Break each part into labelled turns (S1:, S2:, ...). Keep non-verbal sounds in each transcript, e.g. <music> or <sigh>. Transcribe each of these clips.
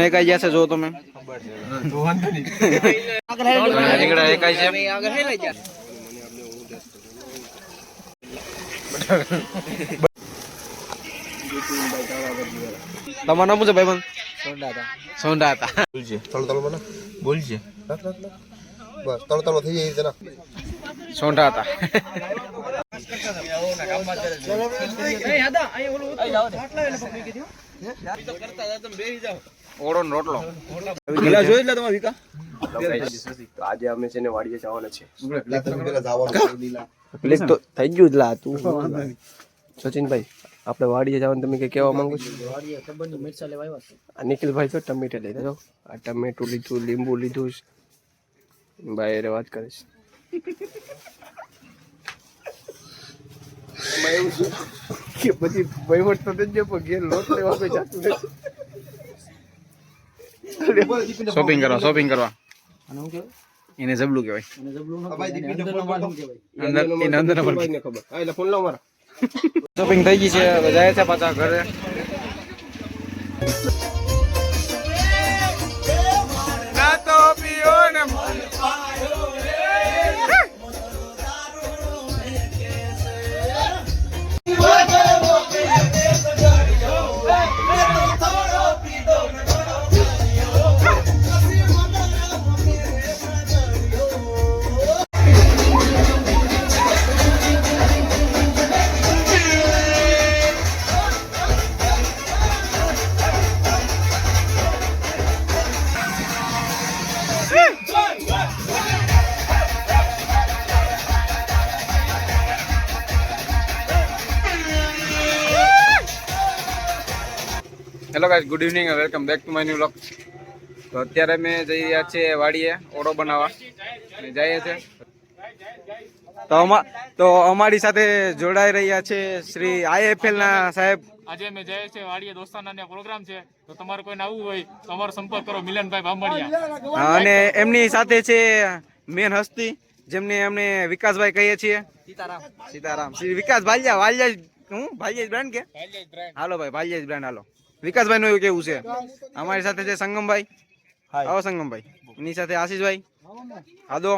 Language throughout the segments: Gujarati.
S1: પણ એકાઈ જશે છે જો તમે. એકાઈ છે તમારું નામ શું છે ભાઈબંધ? સોંડા હતા
S2: બોલજે. તળ તળ મને બોલજે બસ તળ તળ થઈ જાય જરા
S1: સોંડા હતા ઓળો ને રોટલો.
S3: આજે અમે છે ને વાડીએ જવાના છે.
S2: જવાનું
S3: પ્લીઝ તો થઈ ગયું જ લા તું. સચિનભાઈ આપણે વાડીએ જવાનું તમે કઈ કહેવા માંગો છો? આ નિખિલભાઈ તો ટમેટા લઈ જાઓ આ ટમેટું લીધું લીંબુ લીધું છે. ભાઈ અરે વાત કરીશ એમાં એવું છે કે પછી વહીવટ તો જ પણ ઘેર લોટ લેવા કોઈ જાતું નથી.
S1: શોપિંગ કરવા શોપિંગ કરવા. એને જબલું કહેવાય. એને અંદર નંબર
S3: ખબર. હા એટલે ફોન લો મારા.
S1: શોપિંગ થઈ ગઈ છે જાય છે પાછા ઘરે. Guys good evening welcome back to my new vlog તો અત્યારે અમે જઈ રહ્યા છીએ વાડીએ ઓળો બનાવવા. અને જઈએ છે. તો અમા તો અમારી સાથે જોડાઈ રહ્યા છે શ્રી આઈએફએલ ના સાહેબ.
S4: આજે અમે જઈએ છીએ વાડીએ દોસ્તાના પ્રોગ્રામ છે. તો તમારે કોઈને આવવું હોય તો અમારો સંપર્ક કરો મિલનભાઈ બામણિયા
S1: અને એમની સાથે છે મેન હસ્તી જેમને અમને વિકાસભાઈ કહીએ છીએ. સીતારામ. સીતારામ. શ્રી વિકાસ ભાલિયા વાલિયા હું? ભાલિયા બ્રાન્ડ કે? હાલો ભાઈ ભાલિયા બ્રાન્ડ હાલો. વિકાસભાઈ નું એવું કેવું છે? અમારી સાથે છે સંગમભાઈ. આવો સંગમભાઈ. એની સાથે આશીષભાઈ. આદો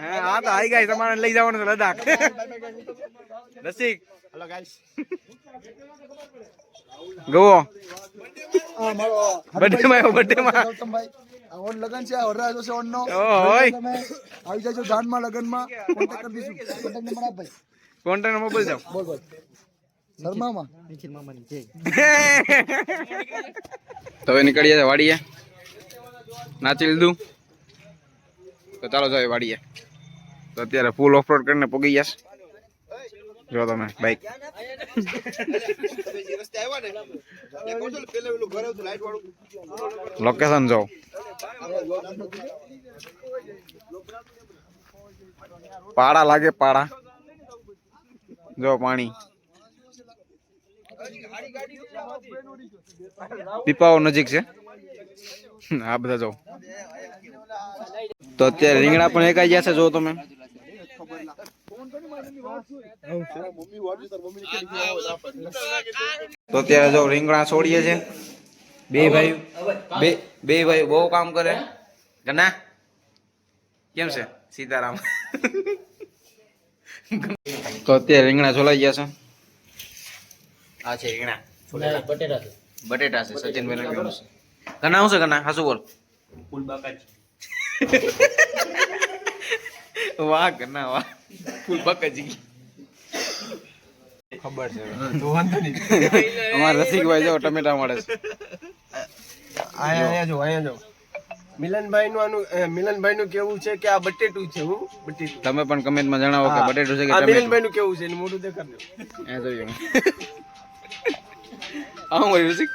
S1: હા તો આઈ તમારે લઈ જવાનું છે લદાખ રસિક. ગવો. બર્થડે માં બર્થડે માં
S2: આવન લગન છે આવી જાજો જાનમાં લગનમાં. કોન્ટેક્ટ કરી કોન્ટેક્ટ નંબર આપ ભાઈ.
S1: કોન્ટેક્ટ મોબાઈલ જાવ
S2: બોલ બોલ. શર્મામાં? <laughs>
S1: તો હવે નીકળીએ વાડીએ. નાચી લીધું. તો ચાલો જાય વાડીએ. તો અત્યારે ફૂલ ઓફરોડ કરીને પોગી ગયા છે. જો તમે બાઈક લોકેશન જો પાડા લાગે પાડા. જો પાણી. પીપાઓ નજીક છે. આ બધા જાઓ. તો અત્યારે રીંગણા પણ એકાઈ ગયા છે જો તમે. તો અત્યારે જો રીંગણા છોડીએ છે. બે ભાઈ, બે બે ભાઈ બહુ કામ કરે. ના કેમ છે? સીતારામ. તો અત્યારે રીંગણા છોલાઈ ગયા છે. આ છે રીંગણા. બટેટા છે. સચિનભાઈ ને કેવું છે. કના આવશે છે કના? હાસુ બોલ. વાહ કના વાહ. ફૂલ બકાજી
S2: ખબર છે.
S1: અમારા રસિકભાઈ જો ટમેટા મળે છે.
S3: આયા આયા જો આયા જો. મિલનભાઈ નું આનું મિલનભાઈ નું કેવું છે કે આ બટેટું છે હું બટેટું.
S1: તમે પણ કમેન્ટમાં જણાવો કે બટેટું છે કે
S3: મિલનભાઈ નું કેવું છે એનું મોઢું દેખાડજો
S1: એ જોઈએ આ હું બોલ્યું રસિક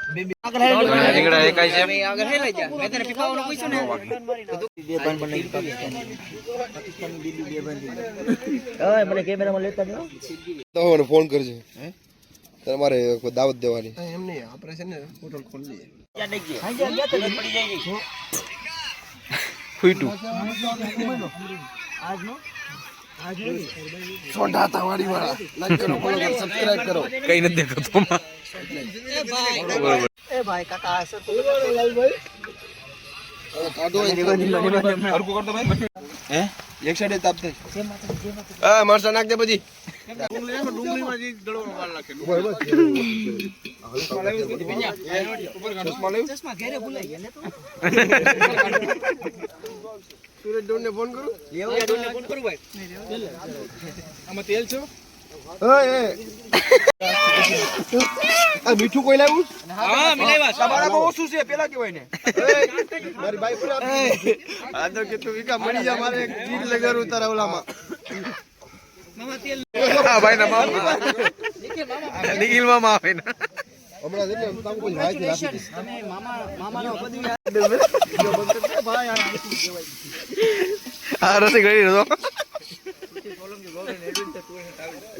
S1: રીંગણા એકાઈ છે.
S2: તો મને ફોન કરજે. તમારે કોઈ દાવત દેવાની.
S3: એમ નહીં આપણે છે ને હોટલ ખોલી લઈએ
S1: ફૂટું.
S2: સોંઢાતા વાળી વાળા લાઈક કરો સબસ્ક્રાઇબ કરો.
S1: કઈ નથી દેખાતું.
S2: એક સાઈડે તાપ થાય હા મરસા નાખ દે પછી સુરજ ડોન ને ફોન કરું
S5: આમાં તેલ છે
S2: આ મીઠું કોઈ લાવ્યું?
S5: હા મિલાવ્યા
S2: તમારા બહુ શું છે પેલા કેવાય ને. મારી બાઈક પર આ તો કેટલું વિકા મળી જા મારે ચીર લગાડું તારા ઓલામાં.
S3: હા ભાઈ ના મામા. નિખિલ મામા આવે ને.
S2: હમણાં તમે કોઈ માહિતી રાખી પદવી
S3: આ રસી ગળી રહ્યો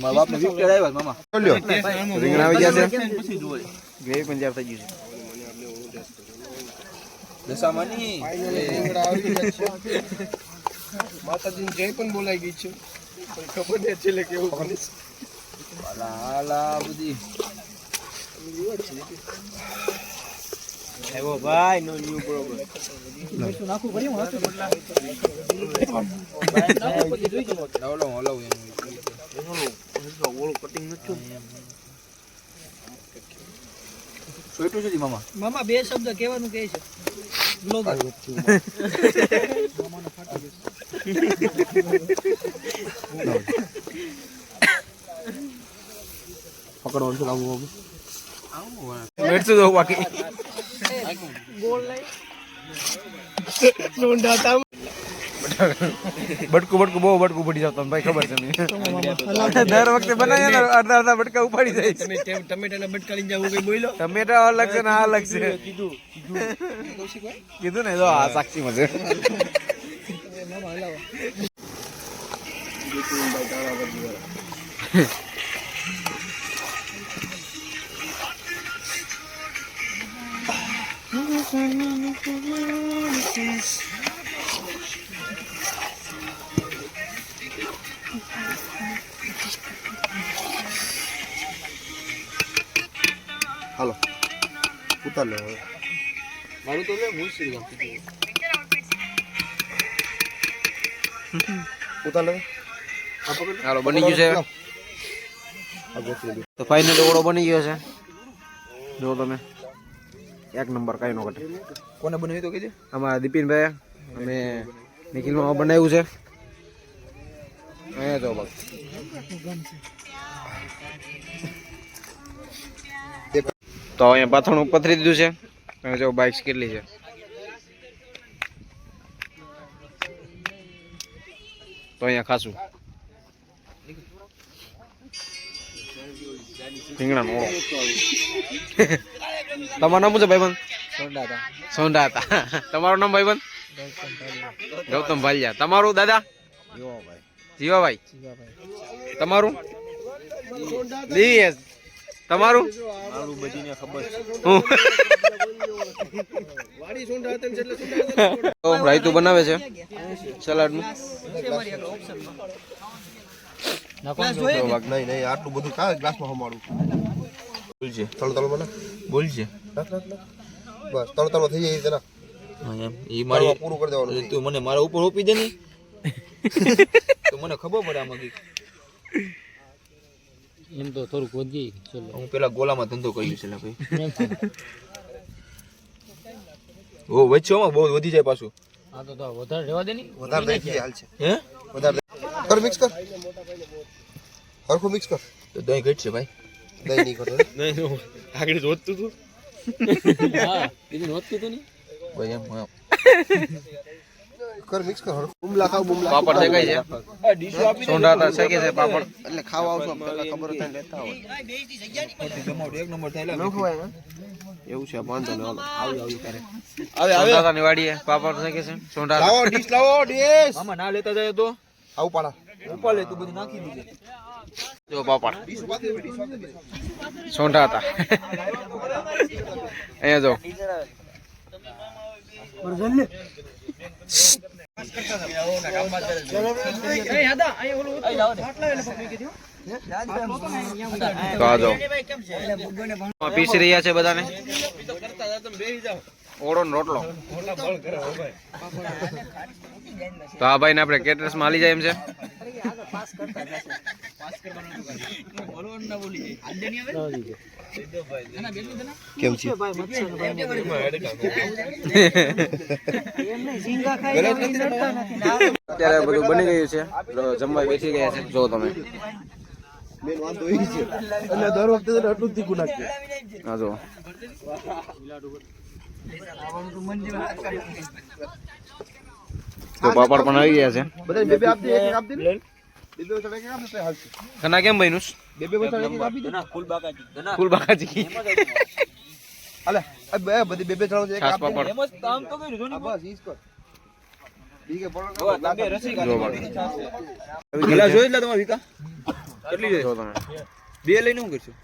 S2: મારા બાપને વિકેટ આવ્યા મામા. લ્યો
S3: રીંગણ આવી ગયા છે. ગ્રેવી પંજાબ થઈ ગયું છે.
S2: દશામાની. માતાજી જય પણ બોલાઈ ગઈ છે. ખબર નહીં છેલ્લે કેવું બને હાલા બધી. આવ્યો ભાઈ નો ન્યુ બરોબર હલો હલો ઓળો કટિંગ નથી સોઈટું છે મામા
S4: મામા બે શબ્દ કહેવાનું કહે છે. બ્લોગર
S2: પકડવાનું છે આવું
S3: મેળશું બાકી. બટકું બટકું બહુ બટકું પડી જાવ ભાઈ ખબર છે દર વખતે બનાવીએ ને અડધા અડધા બટકા ઉપાડી જાય
S4: ટમેટાના બટકા લઈને જાવ કઈ બોલો
S3: ટમેટા અલગ છે ને આ અલગ છે. કીધું ને તો આ સાક્ષી માં છે
S2: હાલો. ઉતાર લે હવે.
S5: મારું તો લે મુશ્કેલ
S2: ઉતાર લે.
S3: હાલો બની ગયું છે તો ફાઇનલ ઓળો બની ગયો છે. જો તમે. એક નંબર કઈ નો ઘટે.
S2: કોને બનાવ્યું તો કીધે
S3: અમારા દીપિનભાઈ અને નિખિલ મામા બનાવ્યું છે. અહીંયા જો બસ તો અહીંયા પાથણ પથરી દીધું છે. અને જો બાઇક્સ કેટલી છે? તો અહીંયા ખાશું રીંગણાનો ઓળો. તમારું નામ શું છે ભાઈબંધ? સોંડા હતા <laughs> તમારું નામ ભાઈબંધ? ગૌતમ ભાલિયા. તમારું દાદા? જીવાભાઈ. તમારું? દિવ્યેશ તમારું? હું. <laughs> રાયતું બનાવે છે? સલાડનું
S2: નહીં નહીં આટલું બધું કાં ગ્લાસમાં
S6: બોલશે
S2: તળ તળ મને? બોલજે. બસ તળ તળ થઈ જાય તેના
S6: એ મારી
S2: પૂરું કરી દેવાનું.
S6: તું મને મારા ઉપર ઓપી દે ને. તો મને ખબર પડે આમાં કઈ
S4: એમ તો થોડુંક વધી ચલો.
S6: હું પેલા ગોલામાં ધંધો કર્યો છે ભાઈ. ઓ વચ્ચે બહુ વધી જાય પાછું.
S4: આ તો તો વધારે રહેવા દે ને.
S2: વધારે દઈ હાલ છે.
S6: હે?
S2: વધારે કર મિક્સ કર. હરખું મિક્સ કર.
S6: તો દહીં ઘટશે ભાઈ.
S2: દહીં નહીં કરો
S6: નહીં આગળ જોતું તું.
S4: હા બીજું નહોતું તું નહીં
S6: ભાઈ એમ.
S2: કર મિક્સ કર બુમલા ખાવ બુમલા.
S1: પાપડ શેકાય છે? સોંડા છે કે છે પાપડ?
S2: એટલે ખાવા આવશો પહેલા ખબર થાય લેતા હોય
S6: એક નંબર થાય
S2: ન ખવાય એવું છે વાંધો નહીં આવી આવી કરે.
S1: સોંડા ની વાડીએ પાપડ શેકે છે? સોંડા.
S2: લાવો ડીશ લાવો ડીશ.
S6: આમાં ના લેતા જાય તો?
S2: આવું પાડા
S6: ઉપર લે તું બધું નાખી દીધે
S1: જો પાપડ સોંઠા હતા અહીંયા જો. પીસી રહ્યા છે બધાને. ઓળો રોટલો. તો આ ભાઈ આપણે કેટરસમાં હાલી જાય એમ છે.
S2: કેમ છે?
S1: અત્યારે બધું બની ગયું છે. જમવા બેસી ગયા છે. જો તમે.
S2: મેન વાંધો એ છે. એટલે દર વખતે આટલું જ તીખું
S1: આ જો. તો પાપડ પણ આવી ગયા છે.
S2: બધા બે બે આપી દે એક એક આપી દે
S1: ખના કેમ બન્યું?
S2: બે બે વસાડે એક એક આપી દે.
S1: ફૂલ બાકાજી.
S2: અલે બે બધી બે બે ચડાવો છે એક
S1: છાસ પાપડ.
S6: એમ જ કામ તો કર્યું
S2: હા, બસ ઈસ કર છે બોલો
S6: તમે રસી
S1: કાઢી
S6: પેલા જોઈ લે તમાર વિકા. કેટલી
S1: જોઈ તમે.
S6: બે લઈને હું કરશું?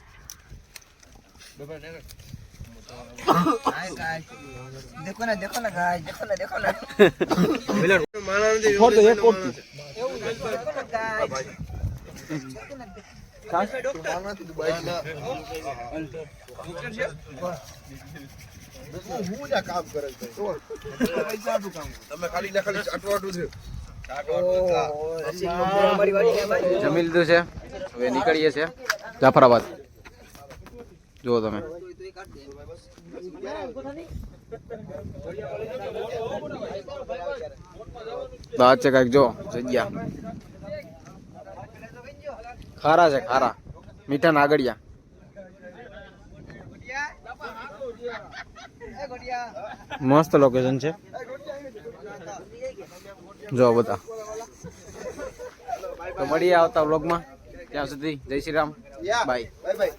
S6: <laughs>
S2: ફોટો એક કોપી હું જા કામ કરે છે તમે ખાલી ને ખાલી આટલું આટલું છે
S1: જમી લીધું છે હવે નીકળીએ છે જાફરાબાદ જુઓ તમે તો આ છે કાંઈક જો જગ્યા ખારા છે ખારા. મીઠા નાગડિયા. મસ્ત લોકેશન છે. જો બધા. તો મળીએ આવતા વ્લોગમાં ત્યાં સુધી જય Shri Ram. Bye
S2: bye bye